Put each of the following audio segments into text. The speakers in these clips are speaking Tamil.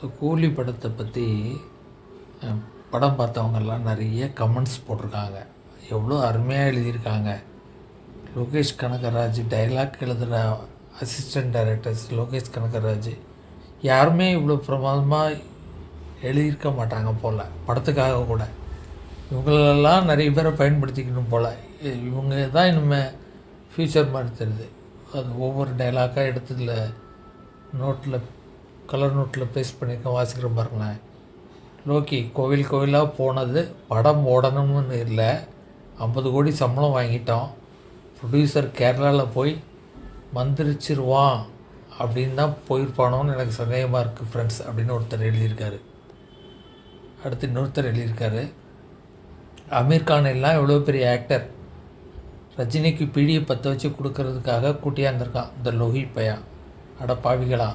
இந்த கூலி படத்தை பற்றி படம் பார்த்தவங்கெல்லாம் நிறைய கமெண்ட்ஸ் போட்டிருக்காங்க. எவ்வளோ அருமையாக எழுதியிருக்காங்க. லோகேஷ் கனகராஜ் டைலாக் எழுதுகிற அசிஸ்டன்ட் டைரக்டர்ஸ் லோகேஷ் கனகராஜ் யாருமே இவ்வளோ பிரமாதமாக எழுதியிருக்க மாட்டாங்க போல் படத்துக்காக கூட. இவங்களெல்லாம் நிறைய பேரை பயன்படுத்திக்கணும் போல். இவங்க தான் இனிமேல் ஃப்யூச்சர் மாதிரி தெரியுது. அது ஒவ்வொரு டைலாக்காக எடுத்ததில் நோட்டில் கலர் நோட்டில் பேஸ்ட் பண்ணியிருக்கேன் வாசிக்கிற பாருங்களேன். லோக்கி கோவில் கோவிலாக போனது படம் ஓடணும்னு இல்லை. ஐம்பது கோடி சம்பளம் வாங்கிட்டோம். ப்ரொடியூசர் கேரளாவில் போய் மந்திரிச்சிருவான் அப்படின்னு தான் போயிருப்பானோன்னு எனக்கு சந்தேகமாக இருக்குது ஃப்ரெண்ட்ஸ் அப்படின்னு ஒருத்தர் எழுதியிருக்காரு. அடுத்து இன்னொருத்தர் எழுதியிருக்காரு. அமீர் கான் எல்லாம் எவ்வளோ பெரிய ஆக்டர் ரஜினிக்கு பீடியை பற்ற வச்சு கொடுக்கறதுக்காக கூட்டியாந்துருக்கான் இந்த லோகி பையன். அட பாவிகளா.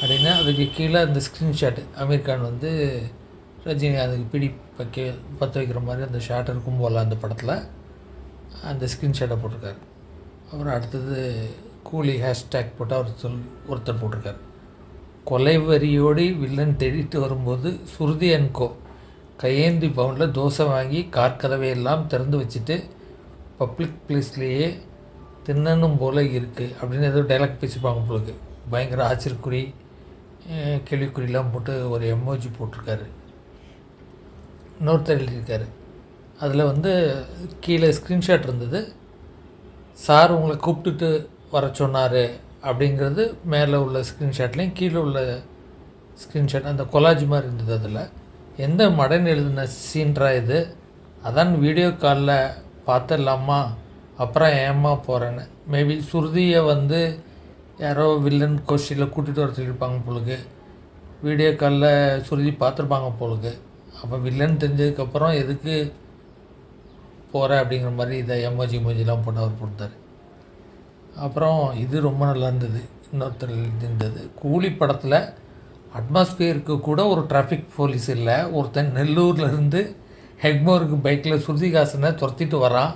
அப்படின்னு அதுக்கு கீழே அந்த ஸ்க்ரீன்ஷாட் அமீர் கான் வந்து ரஜினி அதுக்கு பிடி வைக்க பற்ற வைக்கிற மாதிரி அந்த ஷாட் இருக்கும் போல் அந்த படத்தில். அந்த ஸ்க்ரீன்ஷாட்டை போட்டிருக்காரு. அப்புறம் அடுத்தது கூலி ஹேஷ்டேக் போட்டு அவர் சொல் ஒருத்தர் போட்டிருக்காரு. கொலை வரியோடு வில்லன் தேடிட்டு வரும்போது சுருதி அன்கோ கையேந்தி பவுனில் தோசை வாங்கி கார்கதவையெல்லாம் எல்லாம் திறந்து வச்சுட்டு பப்ளிக் பிளேஸ்லேயே தின்னணும் போல் இருக்குது அப்படின்னு ஏதோ டைலாக் பேசிப்பாங்க உங்களுக்கு பயங்கர ஆச்சரியக்குறி. கேள்விக்குறிலாம் போட்டு ஒரு எமோஜி போட்டிருக்காரு. இன்னொருத்தர் எழுதியிருக்காரு. அதில் வந்து கீழே ஸ்க்ரீன்ஷாட் இருந்தது. சார் உங்களை கூப்பிட்டுட்டு வர சொன்னார். அப்படிங்கிறது மேலே உள்ள ஸ்க்ரீன்ஷாட்லேயும் கீழே உள்ள ஸ்க்ரீன்ஷாட் அந்த கொலாஜ் மாதிரி இருந்தது அதில். எந்த மடன் எழுதின சீன்றா இது? அதான் வீடியோ காலில் பார்த்துடலாமா? அப்புறம் ஏமா போகிறேன்னு மேபி சுருதியை வந்து யாரோ வில்லன் கோஷ்டியில் கூட்டிகிட்டு வர சொல்லியிருப்பாங்க பொழுது வீடியோ காலில் சுருதி பார்த்துருப்பாங்க பொழுது அப்போ வில்லன் தெரிஞ்சதுக்கப்புறம் எதுக்கு போகிற அப்படிங்கிற மாதிரி இதை எமோஜி எமோஜிலாம் போட்டு அவர் கொடுத்தாரு அப்புறம் இது ரொம்ப நல்லா இருந்தது. இன்னொருத்தர் இருந்தது கூலி படத்தில் அட்மாஸ்பியருக்கு கூட ஒரு டிராஃபிக் போலீஸ் இல்லை. ஒருத்தன் நெல்லூர்லேருந்து ஹெக்மோருக்கு பைக்கில் சுருதிகாசனை துரத்திட்டு வரான்.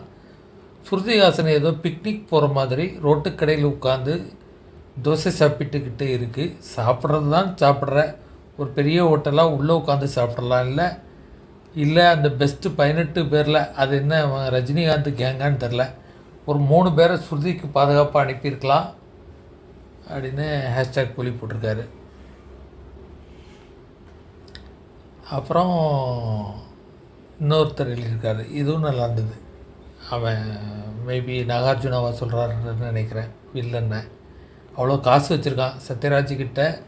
சுருதிகாசனை ஏதோ பிக்னிக் போகிற மாதிரி ரோட்டுக்கடையில் உட்காந்து தோசை சாப்பிட்டுக்கிட்டு இருக்குது சாப்பிட்றது தான் சாப்பிட்ற. ஒரு பெரிய ஹோட்டலாக உள்ளே உட்காந்து சாப்பிட்றலாம் இல்லை? இல்லை அந்த பெஸ்ட்டு பதினெட்டு பேரில் அது என்ன அவன் ரஜினிகாந்த் கேங்கான்னு தெரில ஒரு மூணு பேரை ஸ்ருதிக்கு பாதுகாப்பாக அனுப்பியிருக்கலாம். அப்படின்னு ஹேஷ்டேக் கூலி போட்டிருக்காரு. அப்புறம் இன்னொருத்தர் எழுதியிருக்காரு. இதுவும் நல்லா இருந்தது. அவன் மேபி நாகார்ஜுனாவை சொல்கிறாருன்னு நினைக்கிறேன். வில்லன்னு. அவ்வளோ காசு வச்சுருக்கான் சத்யராஜ்கிட்ட.